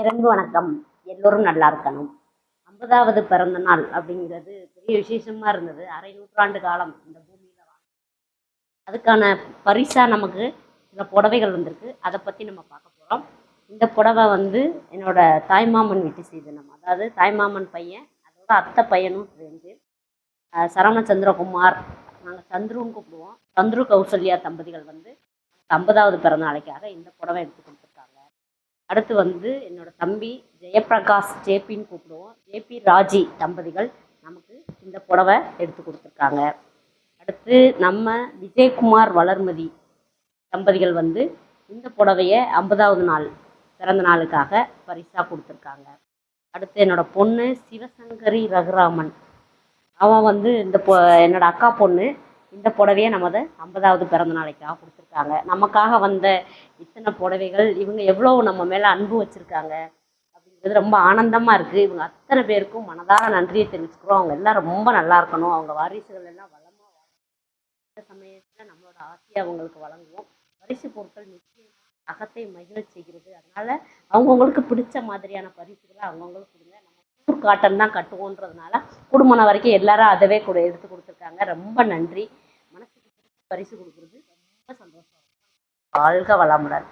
இறங்கு வணக்கம். எல்லோரும் நல்லா இருக்கணும். ஐம்பதாவது பிறந்த நாள் அப்படிங்கிறது பெரிய விசேஷமா இருந்தது. அரை நூற்றாண்டு காலம் இந்த பூமியில அதுக்கான பரிசா நமக்கு சில புடவைகள் வந்திருக்கு. அதை பத்தி நம்ம பார்க்க போறோம். இந்த புடவை வந்து என்னோட தாய்மாமன் வீட்டு சீதனம் அதாவது தாய்மாமன் பையன் அதோட அத்தை பையனும் சேர்ந்து சரவண சந்திரகுமார் நாங்கள் சந்துருன்னு கூப்பிடுவோம். சந்துரு கௌசல்யா தம்பதிகள் வந்து ஐம்பதாவது பிறந்த நாளைக்காக இந்த புடவை எடுத்து அடுத்து வந்து என்னோட தம்பி ஜெயப்பிரகாஷ் ஜேபின்னு கூப்பிடுவோம். ஜேபி ராஜி தம்பதிகள் நமக்கு இந்த புடவை எடுத்து கொடுத்துருக்காங்க. அடுத்து நம்ம விஜயகுமார் வளர்மதி தம்பதிகள் வந்து இந்த புடவைய ஐம்பதாவது நாள் பிறந்த நாளுக்காக பரிசா கொடுத்துருக்காங்க. அடுத்து என்னோட பொண்ணு சிவசங்கரி ரகுராமன். அவன் வந்து இந்த பொ என்னோட அக்கா பொண்ணு இந்த புடவையை நமது ஐம்பதாவது பிறந்த நாளைக்காக கொடுத்துருக்காங்க. நமக்காக வந்த இத்தனை புடவைகள் இவங்க எவ்வளோ நம்ம மேலே அன்பு வச்சுருக்காங்க அப்படிங்கிறது ரொம்ப ஆனந்தமாக இருக்குது இவங்க அத்தனை பேருக்கும் மனதார நன்றியை தெரிவிச்சுக்கிறோம். அவங்க எல்லாம் ரொம்ப நல்லா இருக்கணும். அவங்க வாரிசுகள் எல்லாம் வளமாக இந்த சமயத்தில் நம்மளோட ஆசையை அவங்களுக்கு வழங்குவோம். பரிசு பொருட்கள் நிச்சயம் அகத்தை மகிழ செய்கிறது. அதனால் அவங்கவுங்களுக்கு பிடிச்ச மாதிரியான பரிசுகளை அவங்கவுங்களுக்கு கொடுங்க. நம்ம காட்டன் தான் கட்டுவோன்றதுனால குடும்பம் வரைக்கும் எல்லாரும் அதவே கூட எடுத்து கொடுத்துருக்காங்க. ரொம்ப நன்றி. பரிசு கொடுக்குறது ரொம்ப சந்தோஷம். வாழ்க வளமுடன்